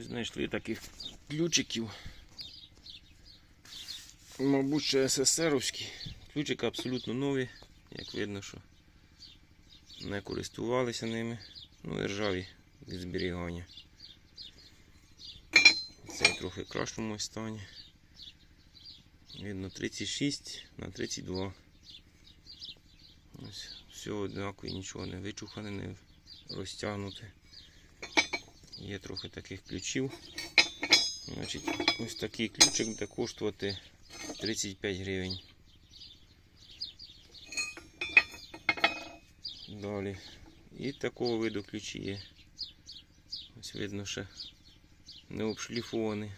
Ось знайшли таких ключиків. Мабуть, ще СССРовські. Ключики абсолютно нові. Як видно, що не користувалися ними. Ну і ржаві від зберігання. Цей трохи кращому стані. Видно 36 на 32. Ось все однаково, нічого не вичухане, не розтягнуте. Є трохи таких ключів. Значить, ось такий ключик буде коштувати 35 гривень. Далі. І такого виду ключі є. Ось видно, що не обшліфований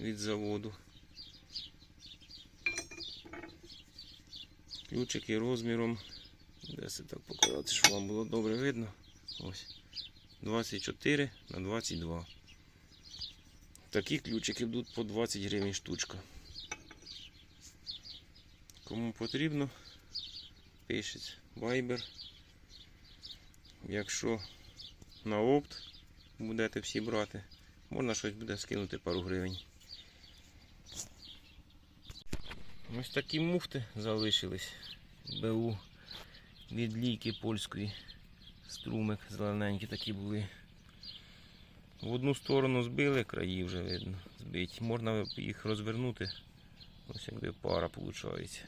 від заводу. Ключики розміром. Де так показати, щоб вам було добре видно. Ось. 24 на 22. Такі ключики будуть по 20 гривень штучка. Кому потрібно, пишіть Viber. Якщо на опт будете всі брати, можна щось буде скинути пару гривень. Ось такі муфти залишились. БУ від лійки польської. Струмик зелененькі такі були. В одну сторону збили, краї вже видно збиті. Можна їх розвернути. Ось якби пара виходить.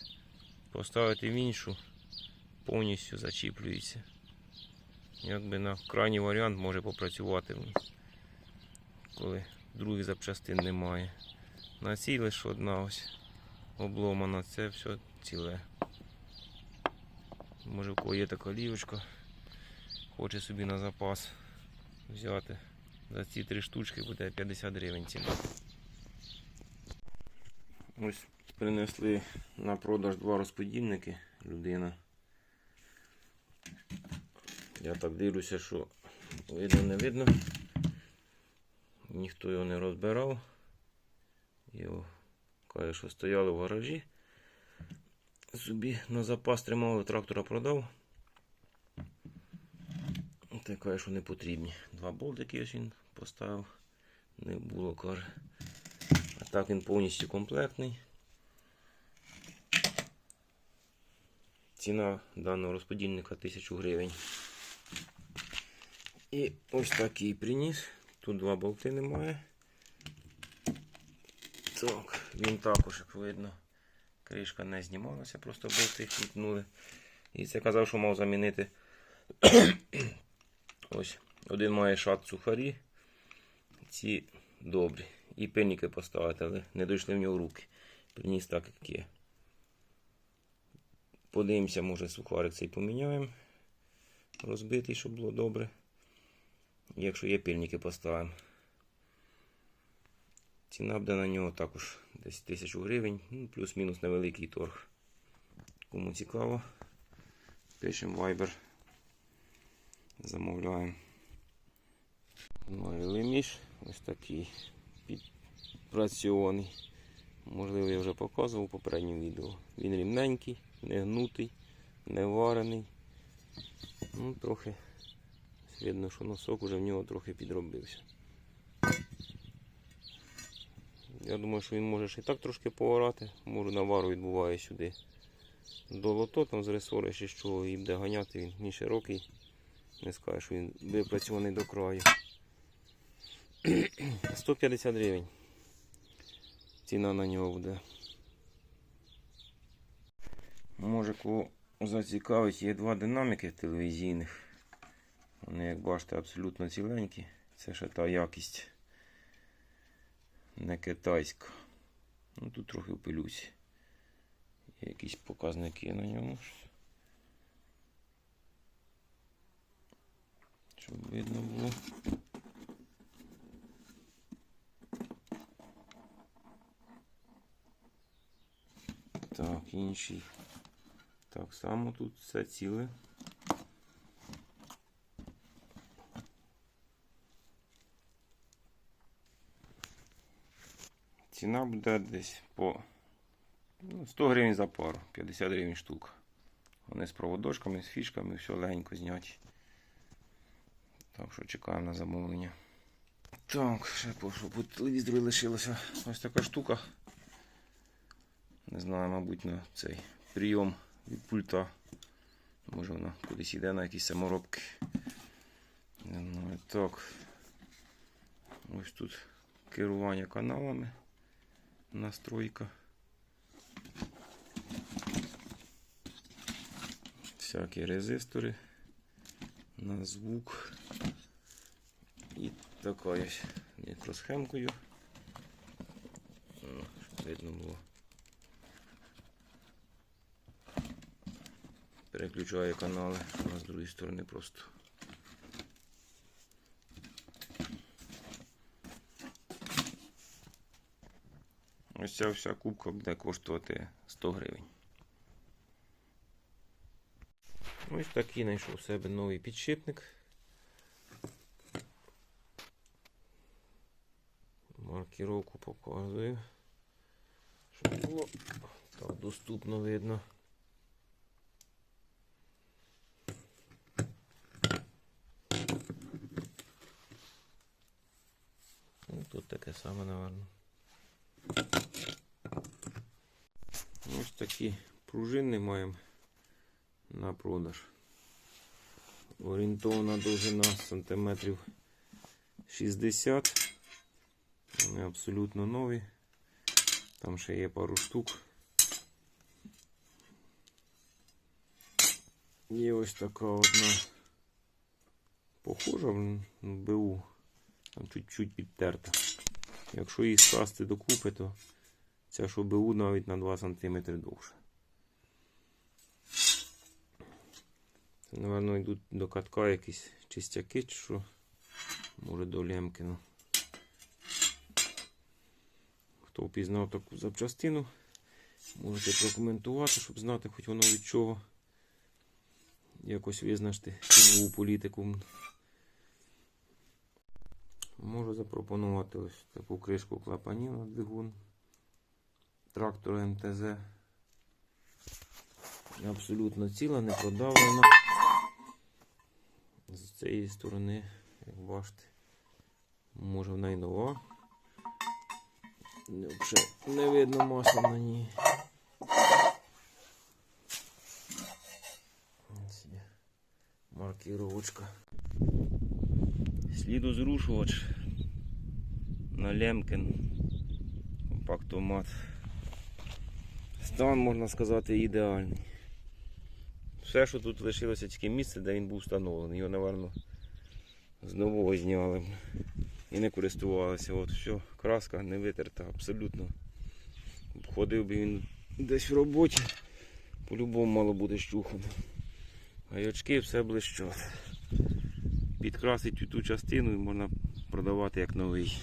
Поставити в іншу, повністю зачіплюється. Якби на крайній варіант може попрацювати, коли других запчастин немає. На цій лише одна ось обломана, це все ціле. Може в кого є така лівочка, хоче собі на запас взяти. За ці три штучки буде 50 гривень ціна. Ось принесли на продаж два розподільники людина. Я так дивлюся, що видно не видно. Ніхто його не розбирав. Його каже, що стояли в гаражі. Собі на запас тримали, трактора продав. Та каже, що не потрібні. Два болтики ось він поставив. Не було, каже. А так він повністю комплектний. Ціна даного розподільника 1000 гривень. І ось такий приніс. Тут два болти немає. Так, він також, як видно, кришка не знімалася, просто болти хліпнули. І це казав, що мав замінити. Ось, один має шат сухарі. Ці добрі. І пильники поставити, але не дійшли в нього руки. Приніс так, як є. Подивимося, може сухарик цей поміняємо. Розбитий, щоб було добре. Якщо є пильники, поставимо. Ціна буде на нього також десь 1000 гривень, ну, плюс-мінус невеликий торг. Кому цікаво, пишемо Viber, замовляємо. Ну і леміш ось такий підпрацьований. Можливо, я вже показував у попередньому відео. Він рівненький, не гнутий, не варений. Ну, трохи видно, що носок уже в нього трохи підробився. Я думаю, що він може ще і так трошки поорати. Може навару відбуває сюди до лото, там з ресори ще з чого і буде ганяти, він не широкий. Не скаже, що він випрацьований до краю. 150 гривень. Ціна на нього буде. Може кого зацікавить, є два динаміки телевізійних. Вони, як бачите, абсолютно ціленькі. Це ще та якість не китайська. Ну тут трохи в. Є якісь показники на ньому. Щоб видно було. Так, інший. Так само тут все ціле. Ціна буде десь по ну, 100 гривень за пару, 50 гривень штука. Вони з проводочками, з фішками, все легенько зняті. Так що чекаємо на замовлення. Так, ще по, що по телевізору лишилося ось така штука. Не знаю, мабуть, на цей прийом від пульта. Може вона кудись йде на якісь саморобки. Не знаю. Так. Ось тут керування каналами. Настройка. Всякі резистори на звук. І така ось мікросхемкою. Видно було. Переключає канали, а з другої сторони просто. Ось ця вся кубка буде коштувати 100 гривень. Ось такий знайшов у себе новий підшипник. Маркіровку показую. Щоб було так доступно видно. Ну, тут таке саме, напевно. Ось такі пружини маємо на продаж. Орієнтована довжина сантиметрів 60. Вони абсолютно нові. Там ще є пару штук. Є ось така одна похожа в БУ. Там чуть-чуть підтерта. Якщо її скласти докупи, то ця що БУ навіть на 2 см довше. Напевно, йдуть до катка якісь чистяки, чи що. Може до лемки. Ну. Хто впізнав таку запчастину, можете прокоментувати, щоб знати, хоч воно від чого. Якось визначити цінову політику. Можу запропонувати ось таку кришку клапанів на двигун трактора МТЗ. Абсолютно ціла, не продавлена. Цієї сторони, як бачите, може вона й нова. Взагалі не видно масла на ній. Маркіровочка. Слідозрушувач на Лемкен. Компактомат. Стан, можна сказати, ідеальний. Все, що тут лишилося тільки місце, де він був встановлений. Його, напевно, з нового зняли і не користувалися. От все, краска не витерта, абсолютно. Ходив би він десь в роботі, по-любому мало буде щухано. А й очки все блищать. Підкрасить ту частину і можна продавати як новий.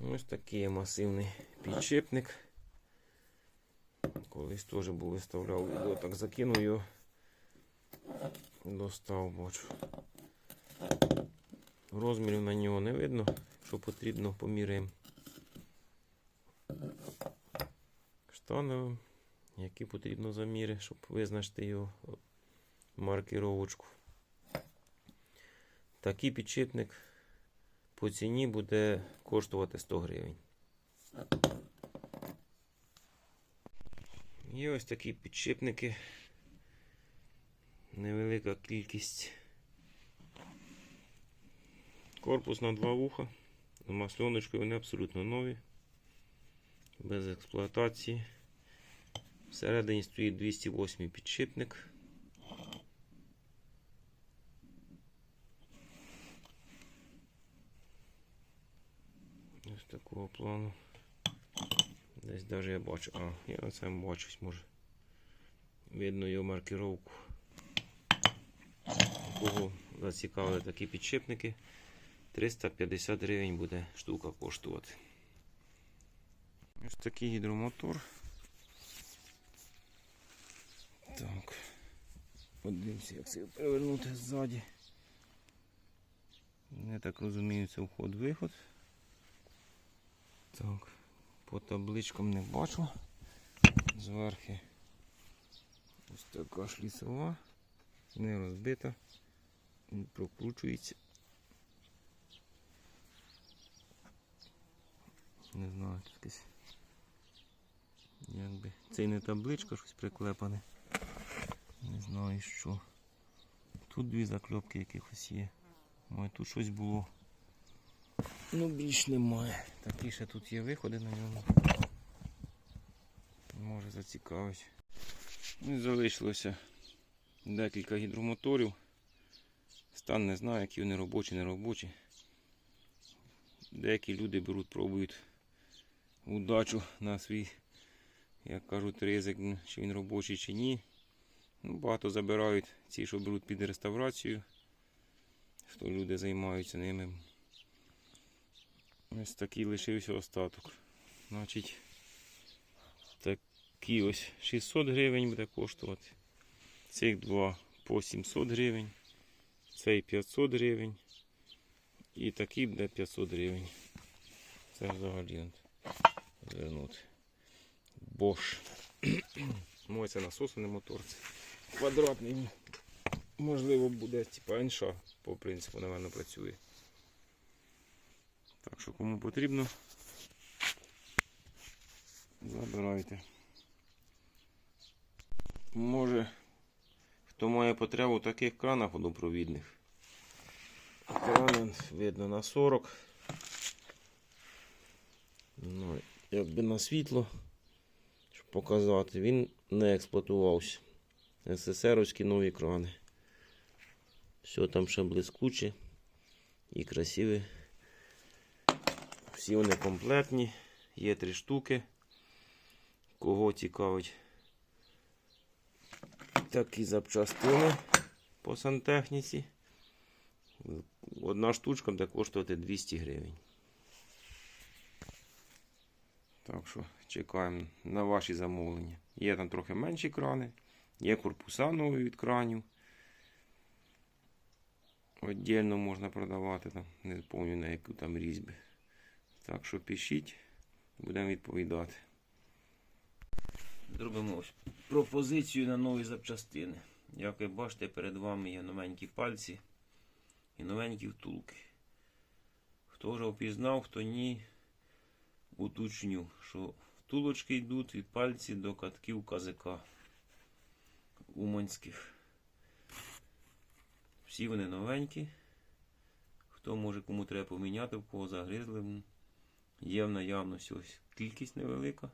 Ось такий масивний підшипник. Колись теж був виставляв відео, так закинув його. Достав, бачу. Розмірів на нього не видно, що потрібно, поміряємо. Штановим, які потрібно заміри, щоб визначити його маркіровочку. Такий підшипник по ціні буде коштувати 100 гривень. Є ось такі підшипники. Невелика кількість. Корпус на два вуха. З масленочкою вони абсолютно нові. Без експлуатації. Всередині стоїть 208 підшипник. Ось такого плану. Десь навіть я бачу. А, я оце бачусь, може. Видно його маркировку. Кого зацікавили такі підшипники. 350 гривень буде штука коштувати. Ось такий гідромотор. Так. Подивимося, як це перевернути ззаді. Я так розумію, це вход-виход. Так, по табличкам не бачу. Зверхи ось така шліцова, не розбита, не прокручується. Не знаю, тут якесь. Якби. Це не табличка, щось приклепане. Не знаю що. Тут дві закльопки якихось є. Може тут щось було. Ну більш немає. Такі ще тут є виходи на ньому. Може зацікавить. Ну залишилося декілька гідромоторів. Стан не знаю, які вони робочі, не робочі. Деякі люди беруть, пробують удачу на свій, як кажуть, ризик, чи він робочий, чи ні. Ну, багато забирають ці, що беруть під реставрацію. Хто люди займаються ними. Ось такий лишився остаток. Значить, такий ось 600 гривень буде коштувати. Цих два по 700 гривень. Цей 500 гривень. І такий буде 500 гривень. Це взагалі звернути. Мой це насосний мотор. Квадратний. Можливо, буде типа НШ по принципу, напевно, працює. Так що кому потрібно, забирайте. Може, хто має потребу в таких кранах водопровідних. Кран видно на 40. Ну, якби на світло, щоб показати, він не експлуатувався. СССРовські нові крани. Все там ще блискуче і красиве. Всі вони комплектні. Є три штуки. Кого цікавить такі запчастини по сантехніці. Одна штучка буде коштувати 200 гривень. Так що чекаємо на ваші замовлення. Є там трохи менші крани, є корпуса нові від кранів. Отдільно можна продавати не пам'ятаю на яку там різьби. Так що пишіть, будемо відповідати. Зробимо ось пропозицію на нові запчастини. Як ви бачите, перед вами є новенькі пальці і новенькі втулки. Хто вже впізнав, хто ні, уточню, що втулочки йдуть від пальці до катків КЗК уманських. Всі вони новенькі. Хто може кому треба поміняти, в кого загризли. Є в наявності ось кількість невелика.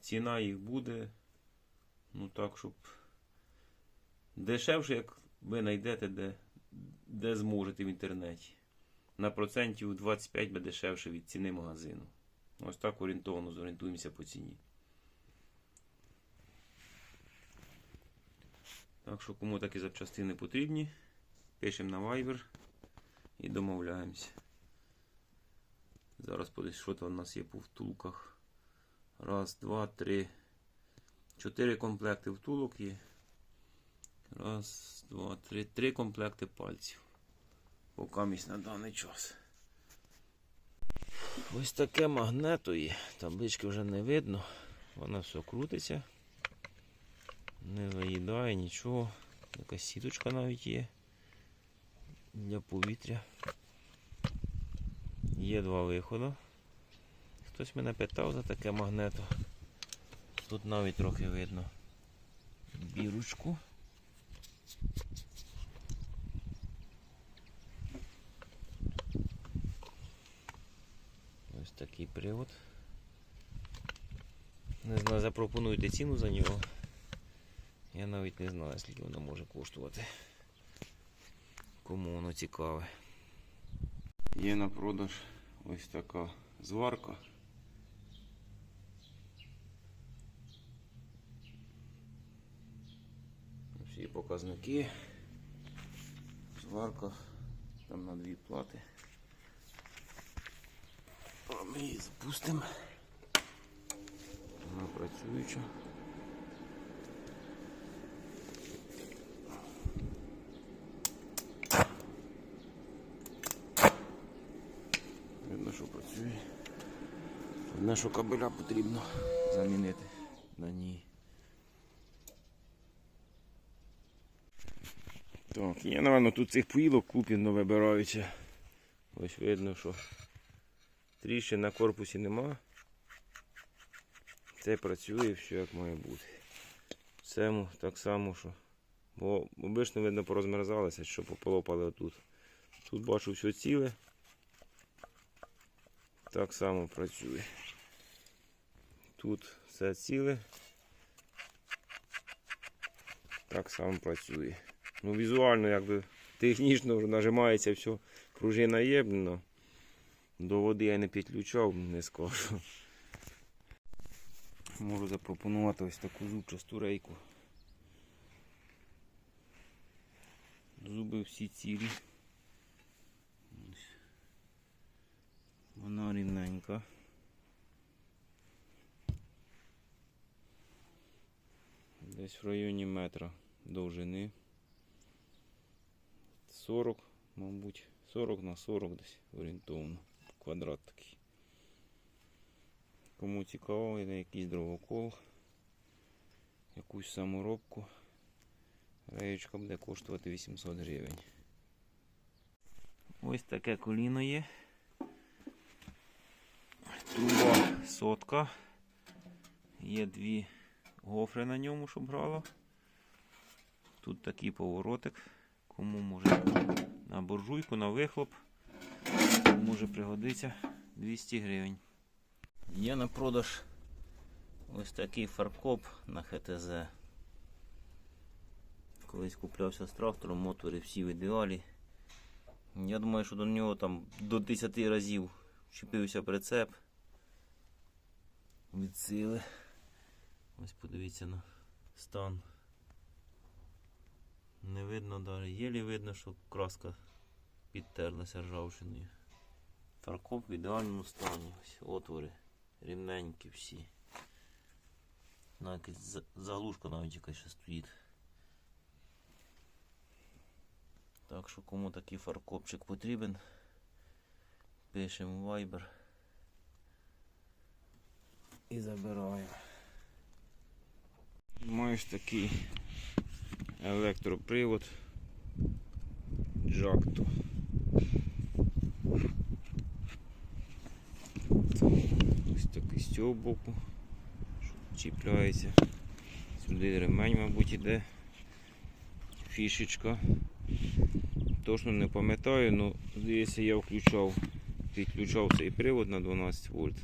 Ціна їх буде, ну так, щоб дешевше, як ви знайдете, де, де зможете в інтернеті. На процентів 25 буде дешевше від ціни магазину. Ось так орієнтовно зорієнтуємося по ціні. Так що, кому такі запчастини потрібні, пишемо на Viber і домовляємося. Зараз подивись, що там у нас є по втулках. Раз, два, три. Чотири комплекти втулок є. Раз, два, три. Три комплекти пальців. Покамість на даний час. Ось таке магнето є. Таблички вже не видно. Воно все крутиться. Не виїдає нічого. Якась сіточка навіть є. Для повітря. Є два виходи. Хтось мене питав за таке магнето. Тут навіть трохи видно бірочку. Ось такий привод. Не знаю, запропонуйте ціну за нього. Я навіть не знаю, скільки воно може коштувати. Кому воно цікаве. Є на продаж ось така зварка. Всі показники. Зварка там на дві плати. Ми її запустимо. Вона працююча. Видно, що працює. Одне, що кабеля потрібно замінити на ній. Так, є, напевно, тут цих поїлок купіно вибираються. Ось видно, що Тріщин на корпусі нема. Це працює все як має бути. Все так само, що. Бо обично видно порозмерзалося, що пополопали отут. Тут бачу все ціле. Так само працює. Тут все ціле. Так само працює. Ну, візуально, якби технічно вже нажимається все. Пружина є, але до води я не підключав, не скажу. Можу запропонувати ось таку зубчасту рейку. Зуби всі цілі. Вона рівненька. Десь в районі метра довжини. 40, мабуть, 40 на 40 десь орієнтовно. Квадрат такий. Кому цікаво, йде якийсь дровокол, якусь саморобку. Реєчка буде коштувати 800 гривень. Ось таке коліно є. Труба сотка. Є дві гофри на ньому, щоб грало. Тут такий поворотик. Кому може на буржуйку, на вихлоп. Може пригодиться 200 гривень. Є на продаж ось такий фаркоп на ХТЗ. Колись куплявся з трактором, мотори всі в ідеалі. Я думаю, що до нього там до 10 разів чіпився прицеп від сили. Ось подивіться на стан. Не видно навіть, єлі видно, що краска підтерлася ржавчиною. Фаркоп в ідеальному стані. Ось отвори рівненькі всі. На якась за- заглушка навіть якась ще стоїть. Так що кому такий фаркопчик потрібен, пишемо в Viber і забираємо. Маєш такий електропривод Джакто. Ось такий з цього боку, що чіпляється. Сюди ремень, мабуть, іде. Фішечка. Точно не пам'ятаю, але здається я включав, підключав цей привод на 12 вольт.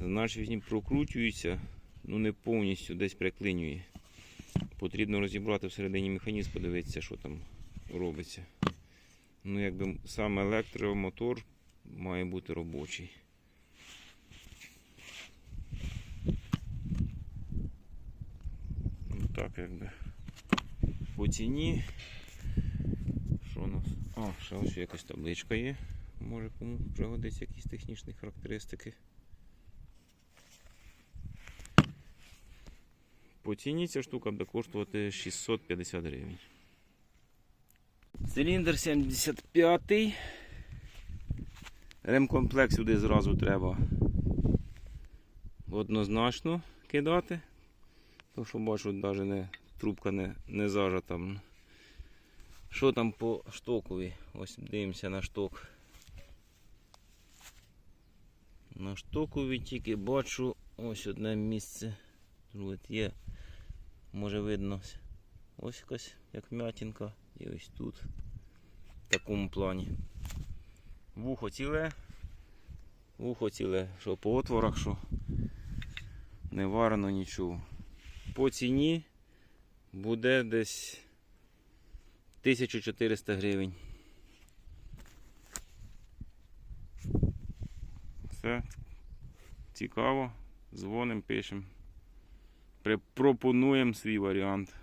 Значить він прокручується, ну не повністю десь приклинює. Потрібно розібрати всередині механізм, подивитися, що там робиться. Ну, якби сам електромотор має бути робочий. Ну так якби. По ціні. Що у нас? А, ще ось якась табличка є. Може кому пригодиться якісь технічні характеристики. По ціні ця штука буде коштувати 650 гривень. Циліндр 75. Ремкомплект сюди зразу треба однозначно кидати. Тому що бачу, навіть не, трубка не, не зажата. Що там по штокові? Ось дивимося на шток. На штокові тільки бачу ось одне місце. Друге є. Може видно ось якась як м'ятінка і ось тут. В такому плані. Вухо ціле. Вухо ціле, що по отворах, що не варено нічого. По ціні буде десь 1400 гривень. Все цікаво. Дзвонимо, пишемо. Пропонуємо свій варіант.